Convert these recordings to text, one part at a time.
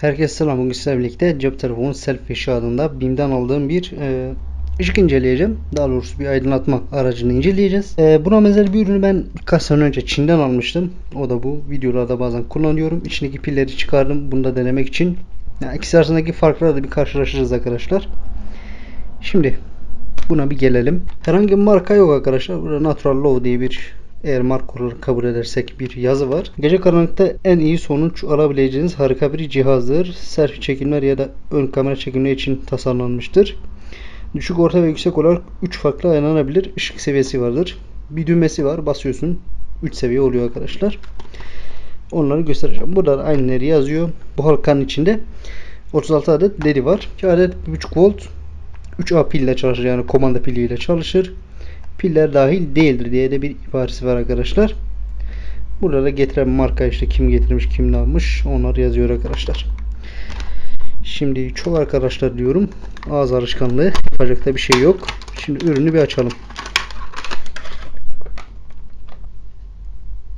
Herkese selam. Bugün sizlerle birlikte cep telefonu Selfie adında BİM'den aldığım bir e, ışık inceleyeceğim. Daha doğrusu bir aydınlatma aracını inceleyeceğiz. E, buna benzer bir ürünü ben birkaç sene önce Çin'den almıştım. O da bu. Videolarda bazen kullanıyorum. İçindeki pilleri çıkardım. Bunu da denemek için. Yani ikisi arasındaki farkları da bir karşılaştırırız arkadaşlar. Şimdi buna bir gelelim. Herhangi bir marka yok arkadaşlar. Burada Natural Low diye bir eğer marka olarak kabul edersek bir yazı var. Gece karanlıkta en iyi sonuç alabileceğiniz harika bir cihazdır. Selfie çekimler ya da ön kamera çekimleri için tasarlanmıştır. Düşük, orta ve yüksek olarak 3 farklı ayarlanabilir ışık seviyesi vardır. Bir düğmesi var. Basıyorsun. 3 seviye oluyor arkadaşlar. Onları göstereceğim. Burada da aynıları yazıyor. Bu halkanın içinde 36 adet ledi var. 2 adet 1.5 volt 3A pille çalışır yani komanda piliyle çalışır. Piller dahil değildir diye de bir ibaresi var arkadaşlar. Burada da getiren marka işte kim getirmiş kim ne almış onlar yazıyor arkadaşlar. Şimdi çok arkadaşlar diyorum. Ağız alışkanlığı yapacak da bir şey yok. Şimdi ürünü bir açalım.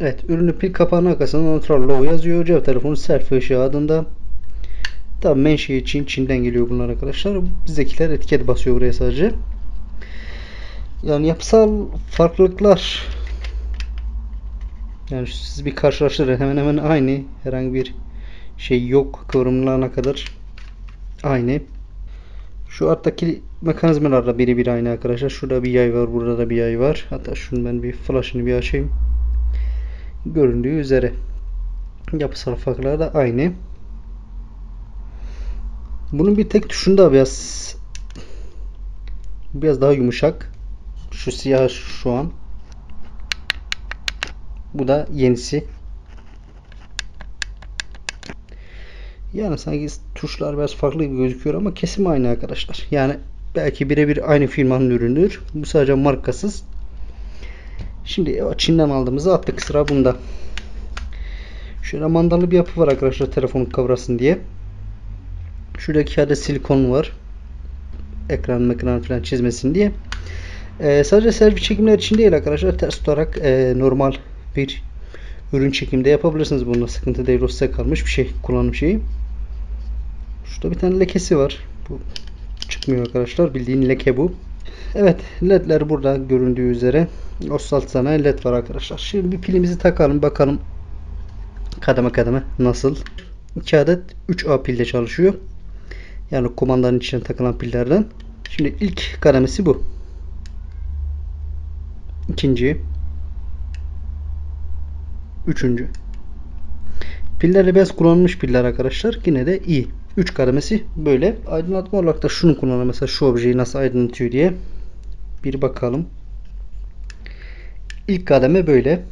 Evet ürünü pil kapağının arkasında Neutral Low yazıyor. Cep telefonu selfie ışığı adında. Tabi menşei Çin, Çin'den geliyor bunlar arkadaşlar. Bizdekiler etiket basıyor buraya sadece. Yani yapısal farklılıklar yani siz bir karşılaştırın hemen hemen aynı. Herhangi bir şey yok. Kıvrımlarına kadar aynı. Şu alttaki mekanizmalarla biri bir aynı arkadaşlar. Şurada bir yay var. Burada da bir yay var. Hatta şunu ben bir flash'ını bir açayım. Göründüğü üzere yapısal farklar da aynı. Bunun bir tek tuşunda biraz biraz daha yumuşak. Şu siyah şu an. Bu da yenisi. Yani sanki tuşlar biraz farklı gibi gözüküyor ama kesim aynı arkadaşlar. Yani belki birebir aynı firmanın ürünüdür. Bu sadece markasız. Şimdi Çin'den aldığımızı attık sıra bunda. Şöyle mandalı bir yapı var arkadaşlar telefonu kavrasın diye. Şuradaki adet silikon var. Ekran ekran falan çizmesin diye. Ee, sadece selfie çekimler için değil arkadaşlar. Ters tutarak e, normal bir ürün çekimde yapabilirsiniz. Bunda sıkıntı değil. O kalmış bir şey. Kullanım şeyi. Şurada bir tane lekesi var. Bu çıkmıyor arkadaşlar. Bildiğin leke bu. Evet. ledler burada göründüğü üzere. Osalt sanayi led var arkadaşlar. Şimdi bir pilimizi takalım. Bakalım kademe kademe nasıl. 2 adet 3A pilde çalışıyor. Yani kumandanın içine takılan pillerden. Şimdi ilk kademesi bu. İkinci. Üçüncü. Pillerle biraz kullanılmış piller arkadaşlar. Yine de iyi. 3 kademesi böyle. Aydınlatma olarak da şunu kullanalım. Mesela şu objeyi nasıl aydınlatıyor diye. Bir bakalım. İlk kademe böyle.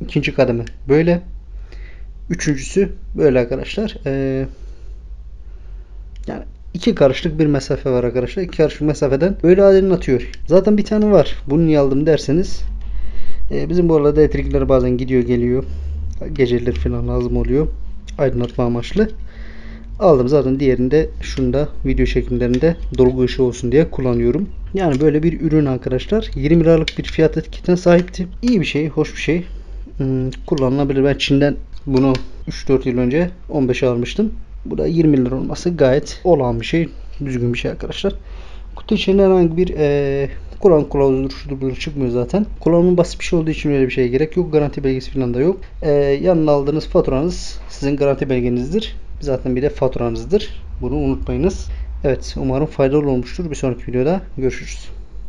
İkinci kademe böyle. Üçüncüsü böyle arkadaşlar. Ee, yani iki karışlık bir mesafe var arkadaşlar. İki karışlık mesafeden böyle aydınlatıyor. Zaten bir tane var. Bunu niye aldım derseniz. E, bizim bu arada elektrikler bazen gidiyor geliyor. Geceleri falan lazım oluyor. Aydınlatma amaçlı. Aldım zaten diğerinde şunda video çekimlerinde dolgu ışığı olsun diye kullanıyorum. Yani böyle bir ürün arkadaşlar. 20 liralık bir fiyat etiketine sahipti. İyi bir şey, hoş bir şey. Hmm, kullanılabilir. Ben Çin'den bunu 3-4 yıl önce 15'e almıştım. Bu da 20 lira olması gayet olağan bir şey. Düzgün bir şey arkadaşlar. Kutu içinde herhangi bir e, Kur'an kılavuzudur çıkmıyor zaten. Kullanımı basit bir şey olduğu için öyle bir şeye gerek yok. Garanti belgesi falan da yok. E, yanına aldığınız faturanız sizin garanti belgenizdir. Zaten bir de faturanızdır. Bunu unutmayınız. Evet umarım faydalı olmuştur. Bir sonraki videoda görüşürüz.